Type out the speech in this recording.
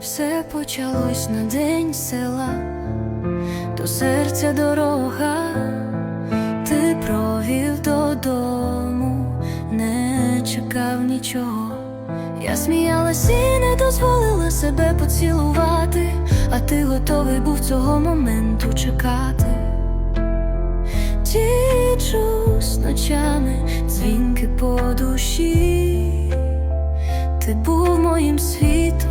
все почалось на день села, до серця дорога, ти провів додому, не чекав нічого. Я сміялась і не дозволила себе поцілувати, а ти готовий був цього моменту чекати. Тічу з ночами, дзвінки по душі, ти був моїм світом.